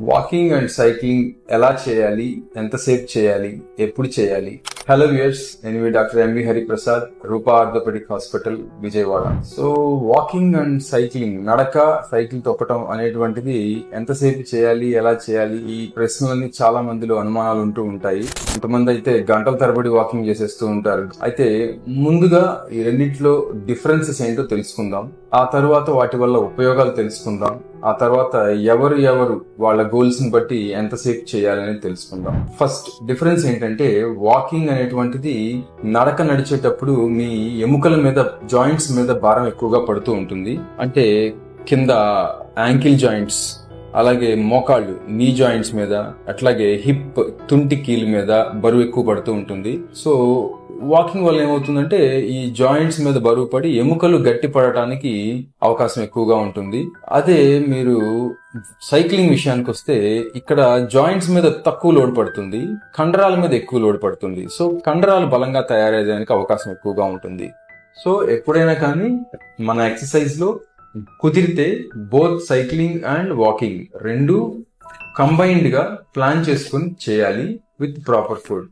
Walking and cycling ఎలా చేయాలి? ఎంతసేపు చేయాలి? ఎప్పుడు చేయాలి? హలో వ్యూయర్స్ నేను మీ doctor MV Hariprasad Rupa orthopaedic hospital Vijayawada so walking and cycling నడక సైకిల్ తొక్కటం అనేటువంటిది ఎంతసేపు చేయాలి ఎలా చేయాలి ఈ ప్రశ్నలన్నీ చాలా మందిలో అనుమానాలు ఉంటూ ఉంటాయి. కొంతమంది అయితే గంటల తరబడి వాకింగ్ చేసేస్తూ ఉంటారు. అయితే ముందుగా ఈ రెండింటిలో డిఫరెన్సెస్ ఏంటో తెలుసుకుందాం. ఆ తర్వాత వాటి వల్ల ఉపయోగాలు తెలుసుకుందాం. ఆ తర్వాత ఎవరు ఎవరు వాళ్ళ గోల్స్ని బట్టి ఎంతసేపు చేయాలని తెలుసుకుందాం. ఫస్ట్ డిఫరెన్స్ ఏంటంటే వాకింగ్ అనేటువంటిది నడక నడిచేటప్పుడు మీ ఎముకల మీద జాయింట్స్ మీద భారం ఎక్కువగా పడుతూ ఉంటుంది. అంటే కింద యాంకిల్ జాయింట్స్ అలాగే మోకాళ్ళు నీ జాయింట్స్ మీద అట్లాగే హిప్ తుంటి కీలు మీద బరువు ఎక్కువ పడుతూ ఉంటుంది. సో వాకింగ్ వల్ల ఏమవుతుందంటే ఈ జాయింట్స్ మీద బరువు పడి ఎముకలు గట్టి పడటానికి అవకాశం ఎక్కువగా ఉంటుంది. అదే మీరు సైక్లింగ్ విషయానికి వస్తే ఇక్కడ జాయింట్స్ మీద తక్కువ లోడ్ పడుతుంది కండరాల మీద ఎక్కువ లోడ్ పడుతుంది. సో కండరాలు బలంగా తయారయ్యేదానికి అవకాశం ఎక్కువగా ఉంటుంది. సో ఎప్పుడైనా కానీ మన ఎక్సర్సైజ్లో కుదిరితే బోత్ సైక్లింగ్ అండ్ వాకింగ్ రెండు కంబైన్డ్గా ప్లాన్ చేసుకుని చేయాలి విత్ ప్రాపర్ ఫుడ్.